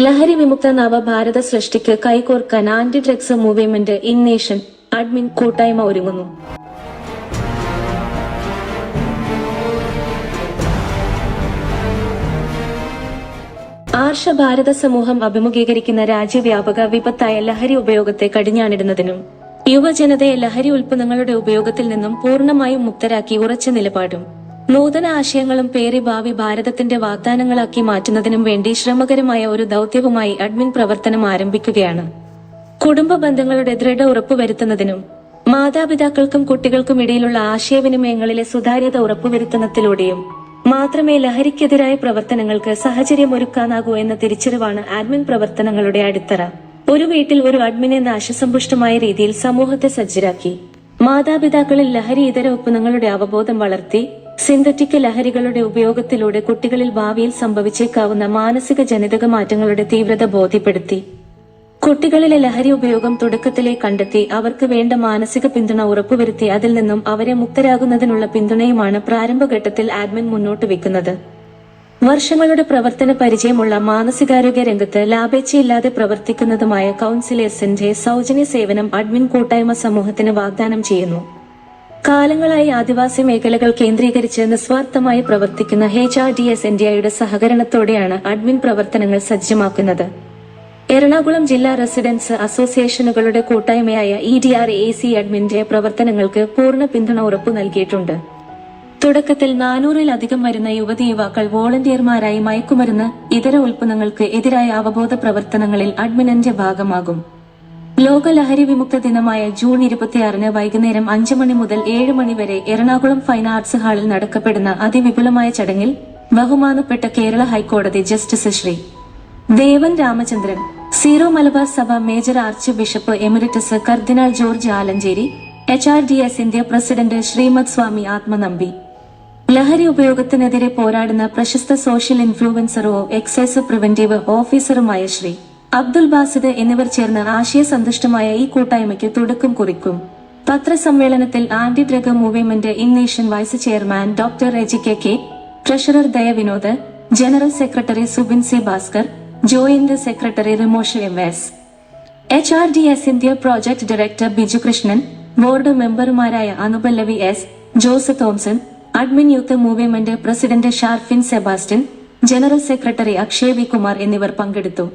ലഹരി വിമുക്ത നവഭാരത സൃഷ്ടിക്ക് കൈകോർക്കാൻ anti drugs movement in nation admin കൂട്ടായ്മ ഒരുങ്ങുന്നു. ആർഷ ഭാരത സമൂഹം അഭിമുഖീകരിക്കുന്ന രാജ്യവ്യാപക വിപത്തായ ലഹരി ഉപയോഗത്തെ കടിഞ്ഞാണിടുന്നതിനും യുവജനതയെ ലഹരി ഉൽപ്പന്നങ്ങളുടെ ഉപയോഗത്തിൽ നിന്നും പൂർണമായും മുക്തരാക്കി ഉറച്ച നിലപാടും നൂതന ആശയങ്ങളും പേറി ഭാവി ഭാരതത്തിന്റെ വാഗ്ദാനങ്ങളാക്കി മാറ്റുന്നതിനും വേണ്ടി ശ്രമകരമായ ഒരു ദൗത്യവുമായി അഡ്മിൻ പ്രവർത്തനം ആരംഭിക്കുകയാണ്. കുടുംബ ബന്ധങ്ങളുടെ ദൃഢ ഉറപ്പുവരുത്തുന്നതിനും മാതാപിതാക്കൾക്കും കുട്ടികൾക്കും ഇടയിലുള്ള ആശയവിനിമയങ്ങളിലെ സുതാര്യത ഉറപ്പുവരുത്തുന്നതിലൂടെയും മാത്രമേ ലഹരിക്കെതിരായ പ്രവർത്തനങ്ങൾക്ക് സാഹചര്യമൊരുക്കാനാകൂ എന്ന തിരിച്ചറിവാണ് അഡ്മിൻ പ്രവർത്തനങ്ങളുടെ അടിത്തറ. ഒരു വീട്ടിൽ ഒരു അഡ്മിൻ എന്ന രീതിയിൽ സമൂഹത്തെ സജ്ജരാക്കി മാതാപിതാക്കളിൽ ലഹരി ഇതര ഉൽപ്പന്നങ്ങളുടെ അവബോധം വളർത്തി സിന്തറ്റിക് ലഹരികളുടെ ഉപയോഗത്തിലൂടെ കുട്ടികളിൽ ഭാവിയിൽ സംഭവിച്ചേക്കാവുന്ന മാനസിക ജനിതക മാറ്റങ്ങളുടെ തീവ്രത ബോധ്യപ്പെടുത്തി. കുട്ടികളിലെ ലഹരി ഉപയോഗം തുടക്കത്തിലെ കണ്ടെത്തി അവർക്ക് വേണ്ട മാനസിക പിന്തുണ ഉറപ്പുവരുത്തി അതിൽ നിന്നും അവരെ മുക്തരാകുന്നതിനുള്ള പിന്തുണയുമാണ് പ്രാരംഭഘട്ടത്തിൽ ആഡ്മിൻ മുന്നോട്ട് വെക്കുന്നത്. വർഷങ്ങളുടെ പ്രവർത്തന പരിചയമുള്ള മാനസികാരോഗ്യ രംഗത്ത് ലാഭേച്ഛയില്ലാതെ പ്രവർത്തിക്കുന്നതുമായ കൗൺസിലേഴ്സിന്റെ സൗജന്യ സേവനം അഡ്മിൻ കൂട്ടായ്മ സമൂഹത്തിന് വാഗ്ദാനം ചെയ്യുന്നു. കാലങ്ങളായി ആദിവാസി മേഖലകൾ കേന്ദ്രീകരിച്ച് നിസ്വാർത്ഥമായി പ്രവർത്തിക്കുന്ന എച്ച് ആർ ഡി എസ് ഇന്ത്യയുടെ സഹകരണത്തോടെയാണ് അഡ്മിൻ പ്രവർത്തനങ്ങൾ സജ്ജമാക്കുന്നത്. എറണാകുളം ജില്ലാ റെസിഡൻസ് അസോസിയേഷനുകളുടെ കൂട്ടായ്മയായ E D R A C അഡ്മിന്റെ പ്രവർത്തനങ്ങൾക്ക് പൂർണ പിന്തുണ ഉറപ്പു നൽകിയിട്ടുണ്ട്. തുടക്കത്തിൽ നാനൂറിലധികം വരുന്ന യുവതി യുവാക്കൾ വോളണ്ടിയർമാരായി മയക്കുമരുന്ന് ഇതര ഉൽപ്പന്നങ്ങൾക്ക് എതിരായ അവബോധ പ്രവർത്തനങ്ങളിൽ അഡ്മിനന്റെ ഭാഗമാകും. ലോക ലഹരി വിമുക്ത ദിനമായ ജൂൺ ഇരുപത്തിയാറിന് വൈകുന്നേരം അഞ്ചു മണി മുതൽ ഏഴ് മണി വരെ എറണാകുളം ഫൈൻ ആർട്സ് ഹാളിൽ നടക്കപ്പെടുന്ന അതിവിപുലമായ ചടങ്ങിൽ ബഹുമാനപ്പെട്ട കേരള ഹൈക്കോടതി justice Shri Devan Ramachandran Syro Malabar Sabha major archbishop emeritus cardinal George Alencherry H R D S India president Srimad Swami Athmanambi. ലഹരി ഉപയോഗത്തിനെതിരെ പോരാടുന്ന പ്രശസ്ത സോഷ്യൽ ഇൻഫ്ലുവൻസറോ എക്സൈസ് പ്രിവന്റീവ് ഓഫീസറുമായ ശ്രീ അബ്ദുൽ ബാസിദ് എന്നിവർ ചേർന്ന് ആശയസന്തുഷ്ടമായ ഈ കൂട്ടായ്മയ്ക്ക് തുടക്കം കുറിക്കും. പത്രസമ്മേളനത്തിൽ anti drug movement in nation vice chairman doctor Aji K K treasurer Daya Vinod general secretary Subin C Bhaskar joint secretary Rimosh M S. H R D S India project director Biju Krishnan board മെമ്പർമാരായ Anupallavi S Jose Thomson admin youth movement president Sharfin Sebastian general secretary Akshay V Kumar എന്നിവർ പങ്കെടുത്തു.